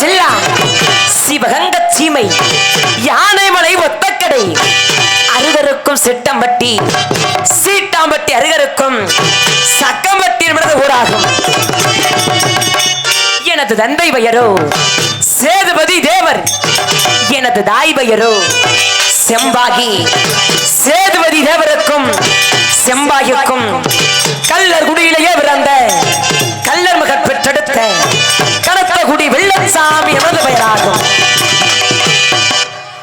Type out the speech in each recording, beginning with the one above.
ஜில்லா சிவகங்க சீமை யானைமலை ஒத்தக்கடை அருகருக்கும் சிட்டம்பட்டி சீட்டாம்பட்டி அருகருக்கும் சக்கம்பட்டி என்பது ஊராகும். எனது தந்தை பெயரோ சேதுபதி தேவர். எனது தாய் பெயரோ செம்பாகி. சேதுபதி தேவருக்கும் செம்பாகிக்கும் கல்லர் குடியிலேயே பிறந்த வெள்ளச்சாமி பெயராகும்?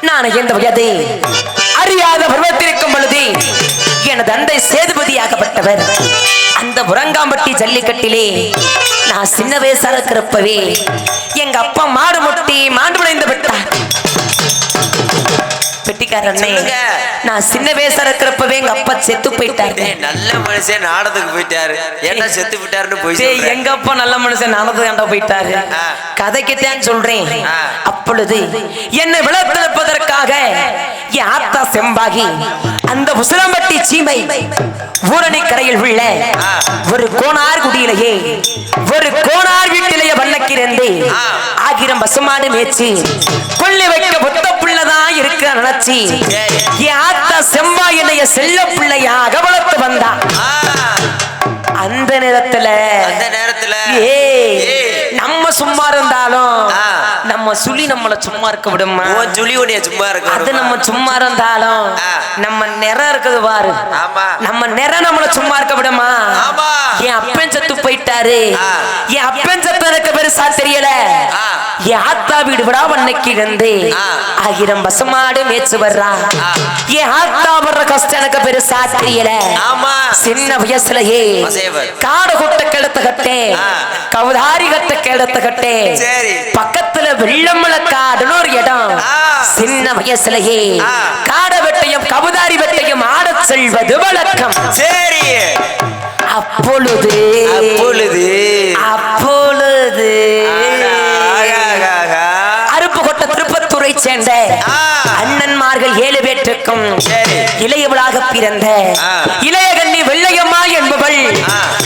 நான் எந்த வயது அறியாத பருவத்திருக்கும் பொழுது எனது தந்தை சேதுபதியாகப்பட்டவர். அந்த முரங்காம்பட்டி ஜல்லிக்கட்டிலே நான் சின்ன வயசாக இருக்கிறப்பவே எங்க அப்பா மாடு முட்டி மாண்டு விளைந்து விட்டார். நான் சின்ன வயசா இருக்கிறப்பவே எங்க அப்பா செத்து போயிட்டாரு. நல்ல மனுஷன் நாடத்துக்கு போயிட்டாரு. ஏன்டா செத்து விட்டாருன்னு போய் டேய், சொல்ற? எங்க அப்பா நல்ல மனுஷன் கண்டா போயிட்டாரு? ஆ. கதைக்குத்தான் சொல்றேன். அப்பொழுது என்னை விளத்தெடுப்பதற்காக என் ஆத்தா செம்பாகி அந்த உசிலம்பட்டி சீமை ஊரணி கரையில் உள்ள. ஒரு கோனார் குடியிலேயே ஒரு கோனார் வீட்டிலேயே வண்ணக்கிறந்து ஆ. ஆகிரம் பசுமாடு மேய்ச்சி கொள்ளி வைக்க புத்த புள்ளதான் இருக்க நினைச்சி. என் ஆத்தா செல்ல பிள்ளையாக வளர்த்து வந்தா அந்த நேரத்துல அந்த நேரத்துல ஏய். நம்ம சும்மா இருந்தாலும். நம்ம சுழி நம்மள சும்மா இருக்க விடுமா உன் சுழி உன்னைய சும்மா இருக்க அது? நம்ம சும்மா இருந்தாலும். நம்ம நிறம் இருக்குது பாரு. நம்ம நிறம் நம்மள சும்மா இருக்க விடுமா. என் அப்பன் செத்து போயிட்டாரு. என் அப்பன் செத்து எனக்கு பெருசா தெரியல. என் ஆத்தா வீடு விடா வண்ணைக்கு இருந்து. ஆயிரம் பசுமாடு மேய்ச்சு வர்றா. என் ஆத்தா வர்ற கஷ்டம் எனக்கு பெருசா தெரியல சின்ன வயசுலயே. காடு கொட்ட கெடுத்த கட்டே. கவுதாரி கட்ட கெடுத்த கட்டே சரி. வெள்ளமல காடுன்னு ஒரு இடம். சின்ன வயசுலயே. காட வெட்டையும் கவுதாரி வெட்டையும் ஆடச் செல்வது வழக்கம் சரி அப்பொழுது அப்பொழுது அப்பொழுது திருப்பத்தூரை சேர்ந்த. அண்ணன்மார்கள் ஏழு பேற்றுக்கும். இளையவளாக பிறந்த. இளையகண்ணி வெள்ளையம்மா என்பவள்.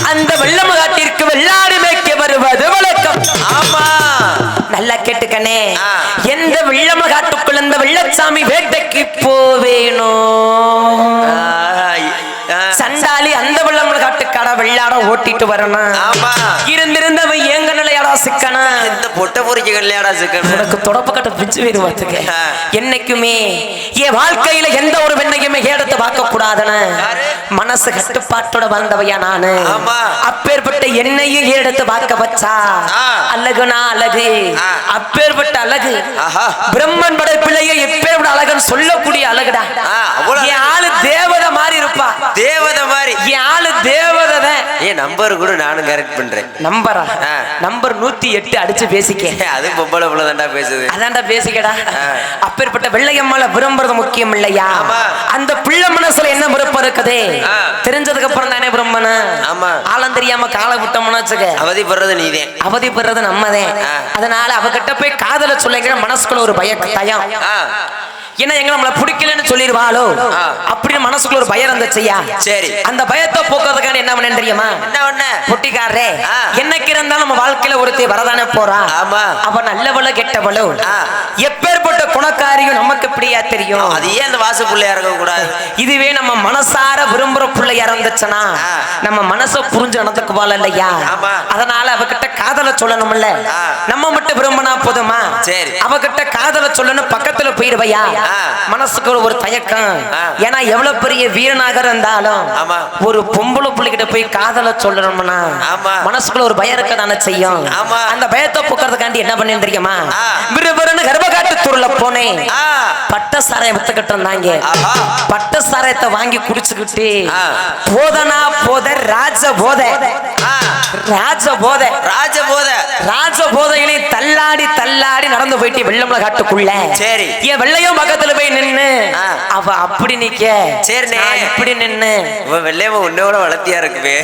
அந்த வெள்ளமகாட்டிற்கு வெள்ளாடு மேய்க்க வருவது வழக்கம் ஆமா ஆ. எந்த வெள்ளமகாட்டுக்குள் அந்த வெள்ளச்சாமி வேட்டைக்கு போவேனோ. சண்டாளி அந்த வெள்ளமகாட்டு கடை வெள்ளாட ஓட்டிட்டு வரணும் நிலையாடா சிக்கனா இந்த பொட்டை பொறிக்க கல்யாடா சிக்கன் உனக்கு தொடப்பு கட்ட பிச்சு வேறு பார்த்துக்க. என்னைக்குமே என் வாழ்க்கையில எந்த ஒரு பெண்ணையுமே எடுத்து பார்க்க கூடாதுன்னு? மனசு கட்டுப்பாட்டோட வந்தவையா நானு. அப்பேற்பட்ட என்னையும் எடுத்து பார்க்க வச்சா. அழகுனா அழகு. அப்பேற்பட்ட அழகு. பிரம்மன் படைப்பிள்ளைய எப்பேற்பட்ட அழகுன்னு சொல்லக்கூடிய அழகுடா என் ஆளு தேவதை மாதிரி இருப்பா தேவதை மாதிரி என் ஆளு தேவதை. ஏன் நம்பர் கூட நானும் கரெக்ட் பண்றேன். நம்பரா. நம்பர் நூத்தி எட்டு அடிச்சு பேசிக்க. அது பொம்பளை புள்ள தான்டா பேசுது. அதான்டா பேசிக்கடா. அப்பேற்பட்ட வெள்ளையம்மால விரும்புறது முக்கியம் இல்லையா. அந்த பிள்ளை மனசுல என்ன விருப்பம் இருக்குது. தெரிஞ்சதுக்கு அப்புறம் தானே விரும்பன? ஆமா. ஆழம் தெரியாம காலை விட்டோம்னு வச்சுக்க. அவதிப்படுறது நீதேன் அவதிப்படுறது நம்மதேன் ஆ. அதனால அவகிட்ட போய் காதல சொல்லுங்க மனசுக்குள்ள ஒரு பய தயம் என்ன எங்க நம்மள பிடிக்கலன்னு சொல்லிடுவாளோ. அப்படின்னு மனசுக்குள்ள ஒரு பயம் இருந்துச்சுயா சரி. அந்த பயத்தை போக்குறதுக்கான என்ன பண்ணேன்னு தெரியுமா என்ன பண்ண பொட்டிக்காரரே ஆ. என்னைக்கு இருந்தாலும் நம்ம வாழ்க்கையில ஒருத்தி வரதானே போறா ஆமா. அவ நல்லவளோ கெட்டவளோ. எப்பேற்பட்ட குணக்காரியும் நமக்கு எப்படியா தெரியும் அது ஏன் அந்த வாசு புள்ளையா இருக்க கூடாது இதுவே நம்ம மனசார விரும்புற பிள்ளையா இருந்துச்சுன்னா. நம்ம மனச புரிஞ்சு நடந்துக்குவாள் இல்லையா. அதனால அவகிட்ட காதல சொல்லணும்ல. நம்ம மட்டும் விரும்பினா போதுமா சரி. அவகிட்ட காதல சொல்லணும் பக்கத்துல போயிருவையா ஆ. மனசுக்கு ஒரு தயக்கம். ஏன்னா எவ்வளவு பெரிய வீரனாக இருந்தாலும். ஒரு பொம்பளை பிள்ளைகிட்ட போய் காதல சொல்லணும்னா. மனசுக்குள்ள ஒரு பயம் இருக்க தானே செய்யும். அந்த பயத்தை போக்குறதுக்காண்டி என்ன பண்ணேன் தெரியுமா. விறுவிறுன்னு கர்ப்பகாட்டுத்தூர்ல போனேன் ஆ, பட்ட சாராயம் வித்துக்கிட்டு இருந்தாங்க. பட்ட சாராயத்தை வாங்கி குடிச்சுக்கிட்டு. போதனா போத ராஜ போத ராஜ போத ராஜ போத ராஜ போதையிலே தள்ளாடி தள்ளாடி நடந்து போயிட்டு வெள்ளமல காட்டுக்குள்ள சரி. என் வெள்ளையும் பக்கத்துல போய் நின்னு. அவ அப்படி நிக்க சரிண்ணே. இப்படி நின்னு இவன் வெள்ளையம்மா உன்னோட வளர்த்தியா இருக்குமே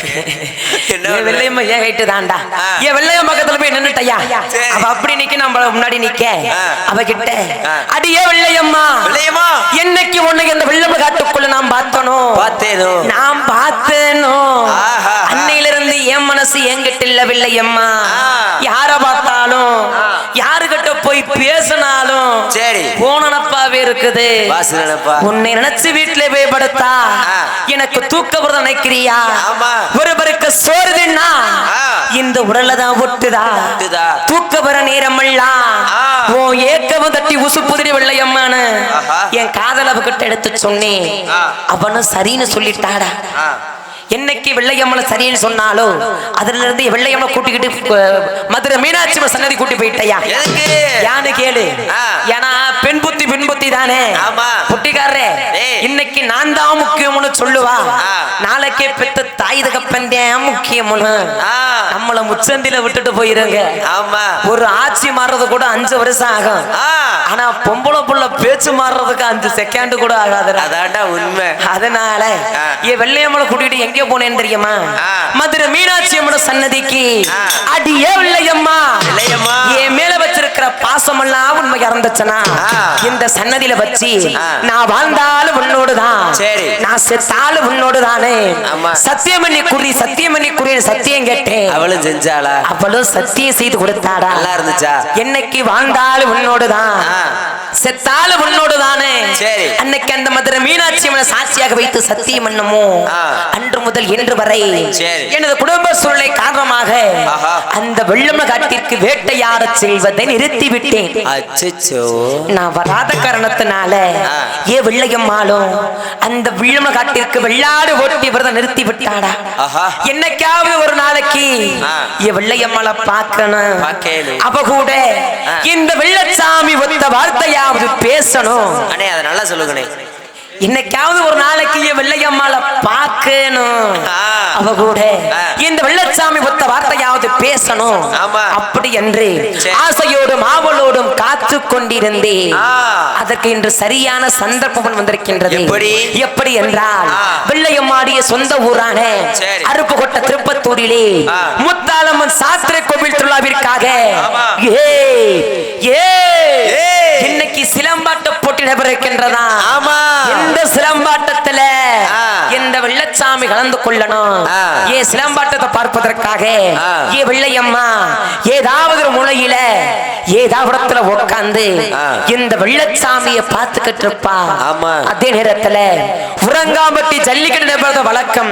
என்ன என்? வெள்ளையம்மா ஏன் ஹைட்டு தான்டா. என் வெள்ளையும் பக்கத்துல போய் நின்னுட்டயா. அவ அப்படி நிக்க நம்ம முன்னாடி நிக்க. அவ கிட்ட ஆ. அடியே வெள்ளையம்மா வெள்ளையம்மா என்னைக்கு உன்னை இந்த வெள்ளம காட்டுக்குள்ள நான் பார்த்தனோ பார்த்தேனோ நான் பார்த்தேனோ ஆஹா. அன்னையிலிருந்து என் மனசு என்கிட்ட இல்ல வெள்ளையம்மா. யார பார்த்தாலும் யாருகிட்ட போய் பேசினாலும் சரி. இருக்குது உன்னை நினைச்சு வீட்டுல போய் படுத்தா. எனக்கு தூக்க நினைக்கிறியா. ஒருவருக்கு சோறுதுன்னா ஆ. இந்த உடல்ல தான் ஒட்டுதா. தூக்க வர நேரமெல்லாம் ஆ. உன் ஏக்கவும் தட்டி உசுப்புதிரி வெள்ளையம்மான்னு ஆஹா. என் காதல அவகிட்ட எடுத்து சொன்னேன். அவனும் சரின்னு சொல்லிட்டாடா. என்னைக்கு வெள்ளையம்மனை சரின்னு சொன்னாலோ அதுல இருந்து வெள்ளையம்மனை கூட்டிக்கிட்டு மதுரை மீனாட்சி சன்னதி கூட்டி போயிட்டயா யானு கேளு. ஏன்னா பெண் புத்தி பெண் புத்தி தானே டேய். இன்னைக்கு நான் தான் முக்கியம்னு சொல்லுவா. நாளைக்கே பெத்த தாய் தகப்பன் தான் முக்கியம்னு. நம்மள முச்சந்தில விட்டுட்டு போயிருங்க ஒரு ஆட்சி மாறுறது கூட அஞ்சு வருஷம் ஆகும். ஆனா பொம்பளை புள்ள பேச்சு மாறுறதுக்கு அஞ்சு செகண்ட் கூட ஆகாதுடா அதான்டா உண்மை அதனால ஆ. என் வெள்ளையம்மனை கூட்டிட்டு எங்க போனேன்னு தெரியுமா. மதுரை மீனாட்சி அம்மன் சன்னதிக்கு. அடியே வெள்ளையம்மா. என் மேல வச்சிருக்கிற பாசமெல்லாம் உண்மை இறந்துச்சுனா ஆ. இந்த சன்னதியில வச்சு. நான் வாழ்ந்தாலும் உன்னோடுதான் சரி. நான் செத்தாலும் உன்னோடு தானே. சத்தியமணி குறி சத்தியமணி குறி சத்தியம் கேட்டேன் அவளும் செஞ்சாளா அவளும் சத்தியம் செய்து கொடுத்தாடா நல்லா இருந்துச்சா என்னைக்கு வாழ்ந்தாலும் உன்னோடுதான். செத்தாலும் உன்னோடு தானே. அன்னைக்கு அந்த மதுரை மீனாட்சி அம்மனை சாட்சியாக வைத்து சத்தியம் ஆ. அன்று முதல் இன்று வரை. எனது குடும்ப சூழ்நிலை காரணமாக. அந்த வெள்ளம காட்டிற்கு வேட்டையாட செல்வதை நிறுத்தி விட்டேன் நான் வராத காரணத்தினால. ஏ வெள்ளையம்மாளும் அந்த விழும காட்டிற்கு வெள்ளாடு ஓட்டி விரதம் நிறுத்தி விட்டாடா. என்னைக்காவது ஒரு நாளைக்கு. ஏ வெள்ளையம்மாளை பார்க்கணும். அவ கூட. இந்த வெள்ளச்சாமி ஒத்த வார்த்தையாவது பேசணும் அண்ணே அதை நல்லா சொல்லுங்கண்ணே என்னைக்காவது ஒரு நாளைக்கு பார்க்கணும் ஆ. அவ கூட. இந்த வெள்ளச்சாமி ஒத்த வார்த்தையாவது பேசணும். அப்படி என்று. ஆசையோடும் ஆவலோடும் காத்து கொண்டிருந்தேன். அதற்கு இன்று சரியான சந்தர்ப்பம் வந்திருக்கின்றது எப்படி? என்றால். வெள்ளையம்மாடிய சொந்த ஊரான. அருப்புக்கோட்டை திருப்பத்தூரிலே ஆ. முத்தாலம்மன் சாஸ்திர கோவில் திருவிழாவிற்காக ஏ ஏ. சிலம்பாட்ட நடைபெறுகின்றதா ஆமா. இந்த. இந்த வெள்ளச்சாமி கலந்து கொள்ளணும். ஏ சிலம்பாட்டத்தை பார்ப்பதற்காக. ஏ வெள்ளையம்மா ஏதாவது ஒரு உட்கார்ந்து ஆ. இந்த வெள்ளச்சாமிய பார்த்துக்கிட்டு இருப்பா. அதே நேரத்துல உறங்காம்பட்டி ஜல்லிக்கட்டு வழக்கம்.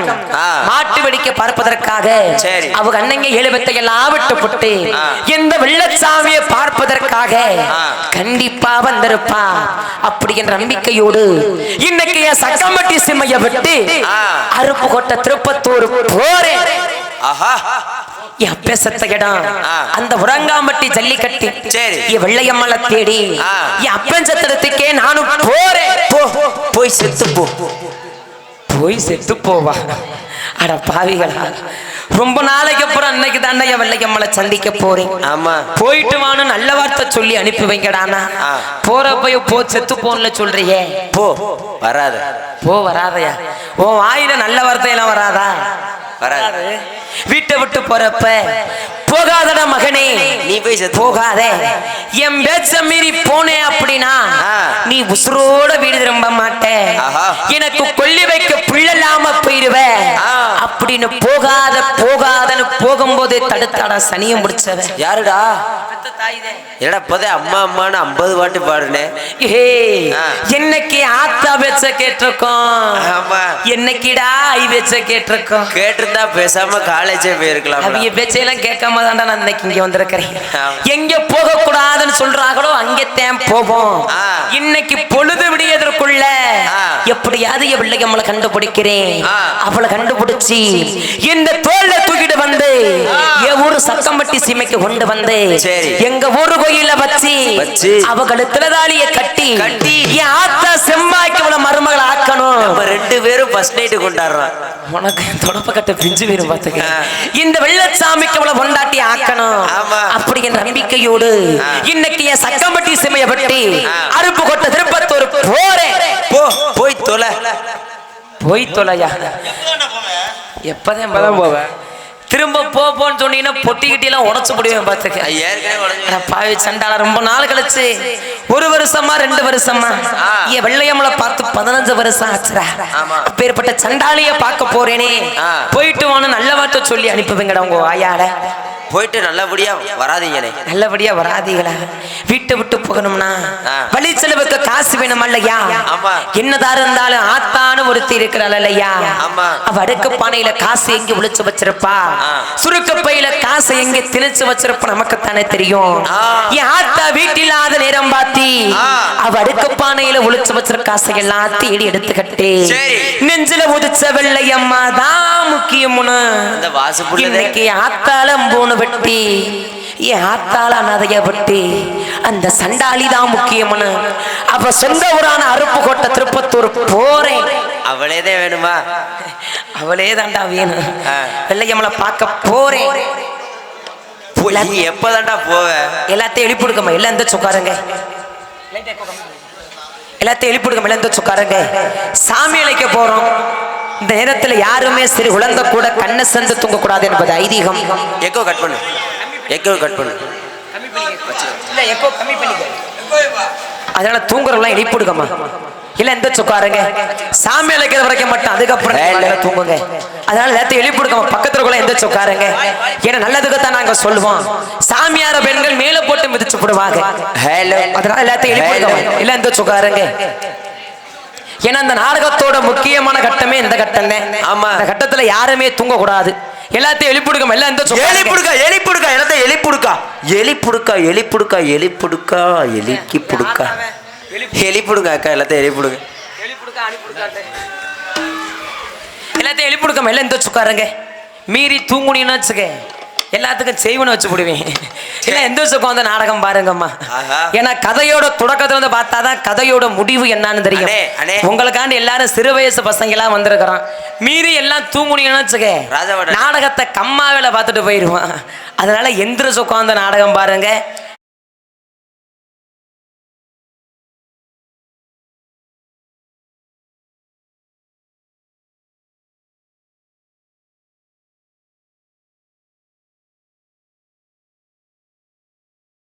மாட்டு வெடிக்க பார்ப்பதற்காக. அவங்க அண்ணங்க எழுபத்தை எல்லாம் விட்டு போட்டு ஆ. இந்த வெள்ளச்சாமியை பார்ப்பதற்காக. கண்டிப்பா வந்திருப்பா அப்படி என்ற நம்பிக்கையோடு இன்னைக்கு என் சக்கம்பட்டி சிம்மைய விட்டு ஆ. அருப்புக்கோட்டை திருப்பத்தூர் போறேன் ஆஹா என் இடம் ஆ. அந்த உறங்காம்பட்டி ஜல்லிக்கட்டு. என் வெள்ளையம்மள தேடி. என் அப்பன் சத்திரத்துக்கே நானும் போறேன் போ போய் செத்து போ போய் செத்து போவா. அட பாவிகளா. ரொம்ப நாளைக்கு அப்புறம் அன்னைக்கு தாண்டா என் வெள்ளையம்மளை சந்திக்க போறேன். ஆமா. போயிட்டு வான்னு நல்ல வார்த்தை சொல்லி அனுப்பி வைங்கடானா ஆ. போறப்ப போ செத்து போன்ல சொல்றியே. போ வராத. போ வராதயா. உன் வாயில நல்ல வார்த்தையெல்லாம் வராதா? வராது. வீட்டை விட்டு போறப்ப போகாதடா மகனே. நீ போய். போகாதே. என் பேச்ச மீறி போனேன் அப்படின்னா. நீ உசுரோட வீடு திரும்ப மாட்டே. எனக்கு கொல்லி வைக்க பிள்ளலாம போயிருவ. அப்படின்னு போகாத போகாதன்னு போகும்போதே தடுத்தாடா சனியும் முடிச்சவ யாருடா? என்னடா இப்போதே அம்மா அம்மான்னு ஐம்பது பாட்டு பாடுனே. ஏய், ஆ. என்னைக்கு ஆத்தா பேச்ச கேட்டிருக்கோம்? என்னைக்குடா ஐ பேச்ச கேட்டிருக்கோம்? கேட்டிருந்தா பேசாம காலேஜே போயிருக்கலாம் அவிய பேச்சையெல்லாம் கேட்காம தான்டா நான் இன்னைக்கு இங்க வந்திருக்கிறேன். எங்க போக கூடாதுன்னு சொல்றாங்களோ அங்கத்தான் போவோம். இன்னைக்கு பொழுது விடியதற்குள்ள. எப்படியாவது என் பிள்ளைக்கு நம்மளை கண்டுபிடிக்கிறேன். அவளை கண்டுபிடிச்சி இந்த தோல்ல தூக்கிட்டு வந்து என் ஊரு சக்கம்பட்டி சீமைக்கு கொண்டு வந்து. எங்க ஊரு கோயில வச்சு வச்சு. அவ கழுத்துல தாலிய கட்டி கட்டி. என் ஆத்தா செம்பாய்க்கு அவளை மருமகளை ஆக்கணும் நம்ம ரெண்டு பேரும் ஃபர்ஸ்ட் நைட்டு கொண்டாடுறோம் உனக்கு தொடப்ப கட்ட பிஞ்சு வீரும் பாத்துக்க. இந்த வெள்ளச்சாமிக்கு அவளை பொண்டாட்டி ஆக்கணும். அப்படி என்ற நம்பிக்கையோடு. இன்னைக்கு என் சக்கம்பட்டி சிமைய பட்டி. அருப்பு கொட்ட திருப்பத்தூர் போறேன் போ போய் தொலை போய் தொலையா எப்பதான் போவேன். திரும்ப போ போன்னு சொன்னீங்கன்னா பொட்டிக்கிட்டி எல்லாம் உடச்சு உடஞ்சு அட பாவி சண்டால ரொம்ப நாள் கழிச்சு ஒரு வருஷமா ரெண்டு வருஷமா. என் வெள்ளையம்மள பார்த்து பதினஞ்சு வருஷம் ஆச்சுடா ஆமா. அப்பேற்பட்ட சண்டாளிய பார்க்க போறேனே. போயிட்டு வான்னு நல்ல வார்த்தை சொல்லி அனுப்புவீங்கடா உங்க வாயாட போயிட்டு நல்லபடியா வராதீங்கண்ணே நல்லபடியா வராதீங்களா வீட்டை விட்டு போகணும்னா. வழி செலவுக்கு காசு வேணும் இல்லையா. என்னதா இருந்தாலும் ஆத்தான ஒருத்தி இருக்கிறாள் இல்லையா. அவ அடுக்கு பானையில காசு எங்க ஒளிச்சு வச்சிருப்பா. சுருக்க பையில காசு எங்க திணிச்சு வச்சிருப்பா நமக்கு தானே தெரியும். என் ஆத்தா வீட்டில்லாத நேரம் பாத்தி. அவ அடுக்கு பானையில ஒளிச்சு வச்சிருக்க காசை எல்லாம் தேடி எடுத்துக்கிட்டு. நெஞ்சில உதிச்ச வெள்ளையம்மா தான் முக்கியம்னு. இன்னைக்கு ஆத்தாளம் பூணு வெட்டி என் ஆத்தாள நதைய வெட்டி அந்த சண்டாளி தான் முக்கியம்னு. அப்ப சொந்த ஊரான அருப்புக்கோட்டை திருப்பத்தூர் போறேன். அவளேதே வேணுமா? அவளே தாண்டா வேணும். வெள்ளையம்மளை பார்க்க போறேன். எப்பதான்டா போவ? எல்லாத்தையும் எழுப்பிடுக்கமா எல்லாம் எந்த சொக்காருங்க எல்லாத்தையும் எழுப்பிடுக்கமா எல்லாம் எந்த சொக்காருங்க சாமி அழைக்க போறோம். இந்த நேரத்துல யாருமே சரி உழந்த கூட கண்ணை சந்து தூங்கக்கூடாது என்பது ஐதீகம். எக்கோ கட் பண்ணு. எக்கோ கட் பண்ணு. அதனால தூங்குறவங்களாம் எழுப்பிடுங்கம்மா இல்ல எந்த சொக்காருங்க சாமி அழைக்கிற வரைக்கும் மட்டும் அதுக்கப்புறம் தூங்குங்க. அதனால எல்லாத்தையும் எழுப்பிடுங்கம்மா பக்கத்துல கூட எந்த சொக்காருங்க ஏன்னா நல்லதுக்கு தான் நாங்க சொல்லுவோம். சாமியார பெண்கள் மேல போட்டு மிதிச்சு போடுவாங்க. அதனால எல்லாத்தையும் எழுப்பிடுங்கம்மா இல்ல எந்த சொக்காருங்க ஏன்னா அந்த நாடகத்தோட முக்கியமான கட்டமே இந்த கட்டம் தான். ஆமா. இந்த கட்டத்துல யாருமே தூங்க கூடாது எல்லாத்தையும் எழுப்பிடுங்கம்மா எல்லாம் எந்த எலி சொக்காருங்க புடுக்கா எலி புடுக்கா என்னத்த எலி புடுக்கா எலி புடுக்கா எலி புடுக்கா எலி புடுக்கா எலிக்கு புடுக்கா எலி புடுங்க அக்கா எல்லாத்தையும் எலி புடுங்க எல்லாத்தையும் எழுப்பிடுக்கமா எல்லாம் எந்த சுக்காருங்க மீறி தூங்குனீன்னு வச்சுக்க எல்லாத்துக்கும் செய்வன வச்சு விடுவேன் எல்லாம் எந்த சுக்கம் வந்து நாடகம் பாருங்கம்மா. ஏன்னா கதையோட தொடக்கத்துல வந்து பார்த்தாதான் கதையோட முடிவு என்னன்னு தெரியும். உங்களுக்காண்டி எல்லாரும் சிறு வயசு பசங்க எல்லாம் வந்திருக்கிறோம். மீறி எல்லாம் தூங்குனீங்கன்னு வச்சுக்க நாடகத்தை கம்மாவில பார்த்துட்டு போயிடுவான் அதனால எந்திர சுக்கம் நாடகம் பாருங்க.